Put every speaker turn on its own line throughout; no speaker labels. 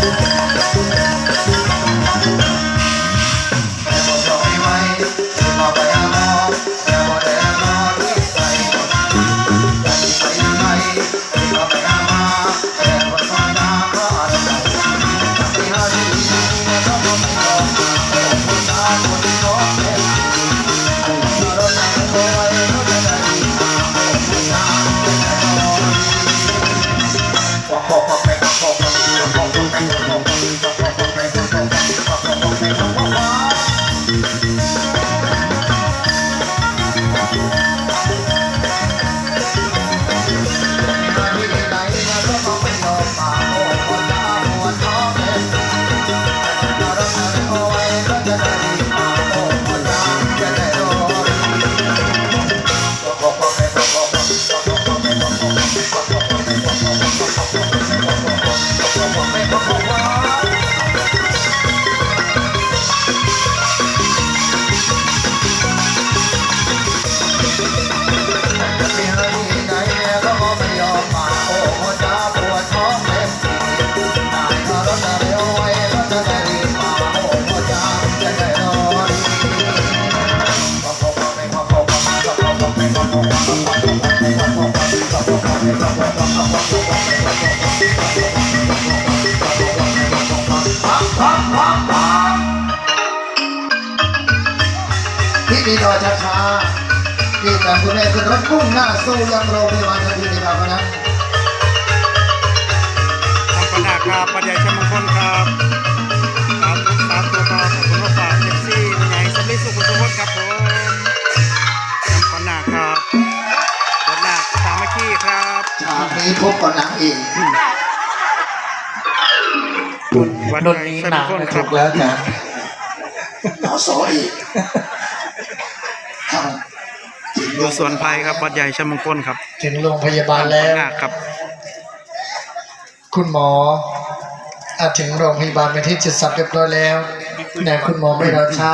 แต่ thank you. พี่ดีดอช้าช้าๆพี่แต่คุณแม่ขึ้นรถพุ่งหน้าสู้ยังโรงพยาบาลทันทีในแบบนั้น
ทำปนาครับปัญญาชมงคลครับ
พบกับนางเอก
วัด
นน
ใหญ่
นี้
ช
หนั
ม
ก
งคล
นะ
ค
ถู
รับ
กแล้วจ้ะ
หนอสออีกครับ
อยู่สวนไผ่ครับวัดใหญ่ชมงคลครับ
ถึงโรงพยาบาล
ป
แล้ว
นาครับ
คุณหมออาถึงโรงพยาบาลเป็นที่จุดสับเรียบร้อยแล้วเนี่ยคุณหมอไม่รอช้า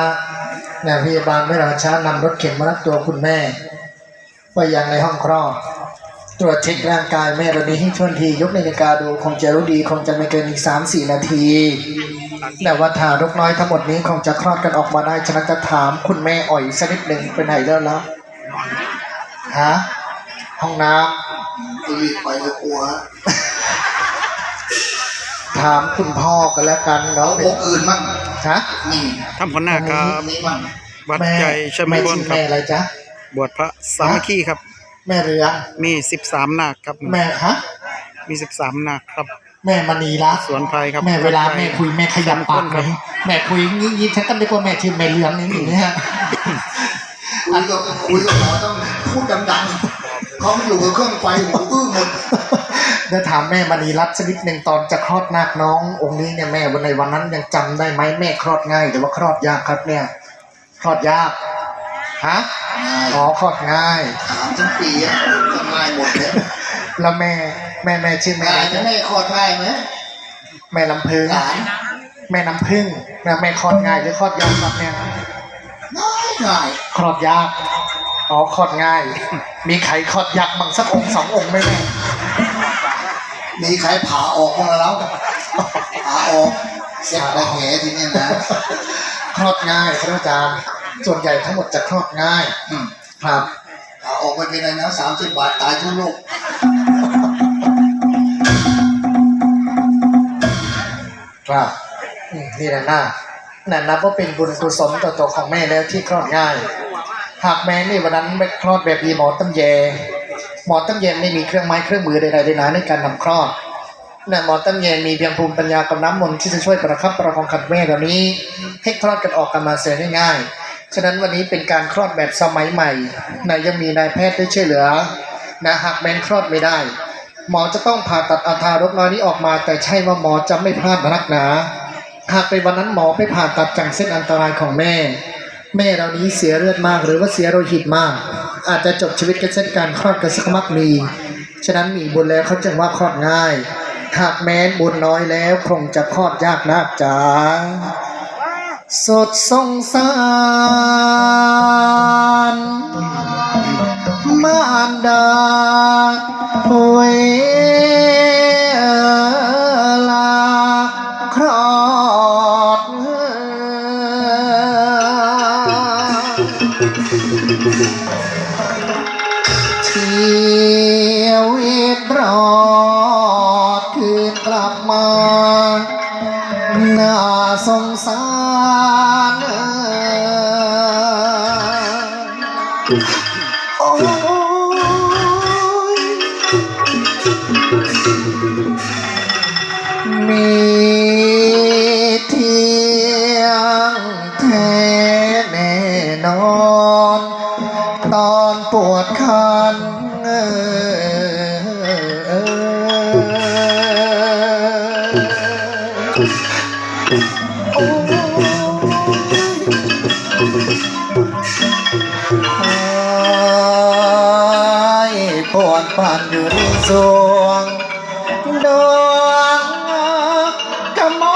เนี่ยพยาบาลไม่รอช้านำรถเข็นมารับตัวคุณแม่ไปยังในห้องคลอด ตรวจเช็คร่างกายแม่ตอนนี้ให้ทวนทียกนาฬิกาดูคงจะรู้ดีคงจะไม่เกินอีกสามสี่นาที แต่ว่าทารกน้อยทั้งหมดนี้คงจะคลอดกันออกมาได้ฉะนั้นจะถามคุณแม่อ่อยสักนิดหนึ่งเป็นไหนแล้วล่ะฮะห้องน้ำ
รีบไปเลยกลัว
ถามคุณพ่อกันแล้วกัน
เอา
เนาะ
พวกอื่นมั่ง
ฮะ
นี่
ทำปนาครับ
นี่มั่ง
วัด
แม่
ใหญ่ชม
แม่
งคล
ชื่อ
ครับ
แม่อะไรจ๊ะ
บวชพระสามัคคีครับ
แม่เรือง
มีสิบสามนาคครับ
แม่ฮะ
มีสิบสามนาคครับ
แม่มณีรัตน์
สวนไผ่ครับ
แม่เวลา
วัดใหญ่
แม่คุยแม่ขยับปาก
ชมงคล
ไห
ค
ม
รับ
แม่คุยงี้ยิ้มฉันก็นึกว่าแม่ชื่อแม่เรืองนี่อย่างเงี้ย
คุยกับคุยกับหมอต้องพูดดังๆเขาไม่อยู่กับเครื่องไฟหูอื้อหมด
เดี๋ยวถามแม่มณีรัตน์สักนิดหนึ่งตอนจะคลอดนาคน้อง องค์นี้เนี่ยแม่วันในวันนั้นยังจำได้ไหมแม่คลอดง่ายหรือว่าคลอดยากครับเนี่ยคลอดยาก ฮะ
ง่าย
อ๋อคลอดง่าย
ถามทั้งปีอะทำง่ายหมดเลย
แล้วแม่แม่แม่ชื่อแม่
ง่าย
อะไร
ไหม
นะ
แม่คลอดง่ายไหม
แม่ลำพึง
หลาน
แม่น้ำพึ่งแม่แม่คลอดง่ายหรือคลอดยากครับเนี่ย
ง่ายง่าย
คลอดยากอ๋อคลอดง่าย มีไขคลอดยากบางสักองค์สององค์ไหมแม่
มีใครผ่าออกบ้างแล้วผ่าออกเสร็จแล้วแหทีเนี้ยนะ
คลอดง่ายครับอาจารย์ ส่วนใหญ่ทั้งหมดจะคลอดง่าย
อืม
ครับ
ผ่าออกไม่เป็นไรนะสามสิบบาทตายทั่วโลก
ครับอืมนี่แหละน่านั่นนับว่าเป็นบุญกุศลต่อตัวของแม่แล้วที่คลอดง่าย หากแม่นี่วันนั้นไม่คลอดแบบมีหมอตำแย หมอตำแยไม่มีเครื่องไม้เครื่องมือใดๆเลยนะในการทำคลอดนั่นหมอตำแยมีเพียงภูมิปัญญากับน้ำมนต์ที่จะช่วยประคับประคองขัดแม่เหล่านี้ให้คลอดกันออกกันมาเสียง่ายๆ ฉะนั้นวันนี้เป็นการคลอดแบบสมัยใหม่นายยังมีนายแพทย์ได้ช่วยเหลือนะหากแม่นคลอดไม่ได้ หมอจะต้องผ่าตัดเอาทารกน้อยนี้ออกมา แต่ใช่ว่าหมอจะไม่พลาดนักหนา หากในวันนั้นหมอไปผ่าตัดจังเส้นอันตรายของแม่ แม่เรานี้เสียเลือดมากหรือว่าเสียโลหิตมาก อาจจะจบชีวิตกันเช่นการคลอดกันสักมักมี ฉะนั้นมีบุญแล้วเขาจึงว่าคลอดง่าย หากแม้นบุญน้อยแล้วคงจะคลอดยากนักจ๋า สดสงสารมารดาหวยลา
ครอดที่ ปวดปันอยู่ในสวงดวงกระมอ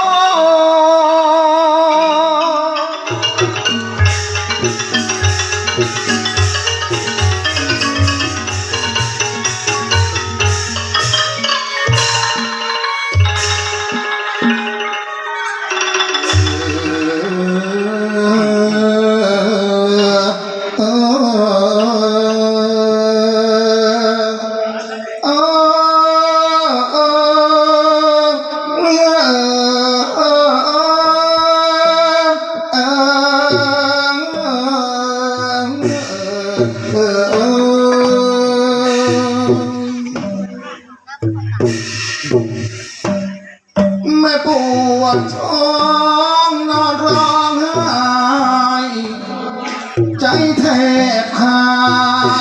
บขา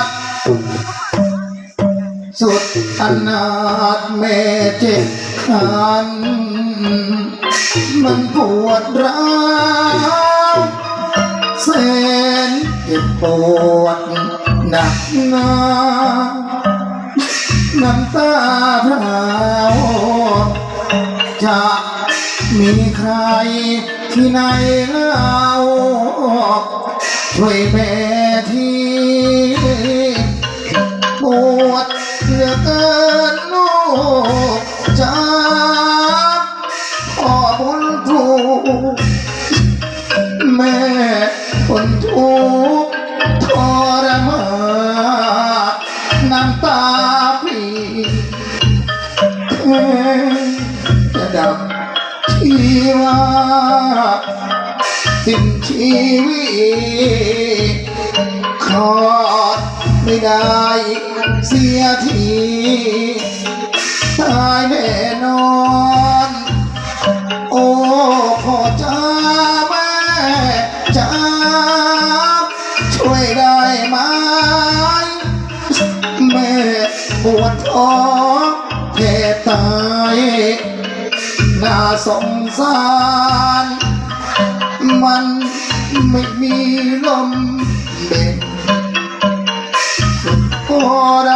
ด สุดอนาถแม่เจ็บคัน มันปวดร้าวแสนเจ็บปวดหนักหนาน้ำตาพราวจะมีใครที่ไหนเล่าช่วยแม่ จ้าพ่อบนทุกแม่คนทุกข์ทรมานน้ำตาพี่แทนจะดับชีวาสิ้นชีวิตคลอดไม่ได้เสียที ตายแน่นอน โอ้พ่อจ้าแม่จ้าช่วยได้ไหมแม่ปวดท้องแทบตายน่าสงสาร มันไม่มีลมเบ่งสุดทร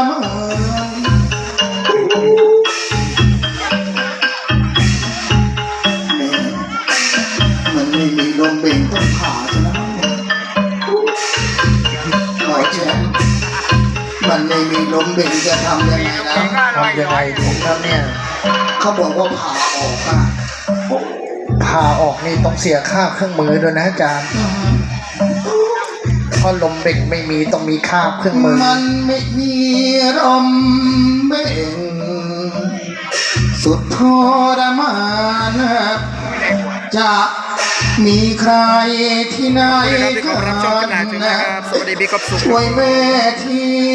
ไม่มีลมเบ่งจะทำยังไงนะ
ทำยังไงดีครับเนี่ย
เขาบอกว่าผ่าออกอะ
ผ่าออกนี่ต้องเสียค่าเครื่องมือด้วยนะอาจารย์เพราะลมเบ่งไม่มีต้องมีค่าเครื่องมือ
มันไม่มีลมเบ่งสุดทรมานจะมีใครที่ไหน
ขอบคุณครับที่เข้ามารับชมกันนะจุ๊บนะครับสวัสดีพี่กบสุข
ช่วยแม่ที่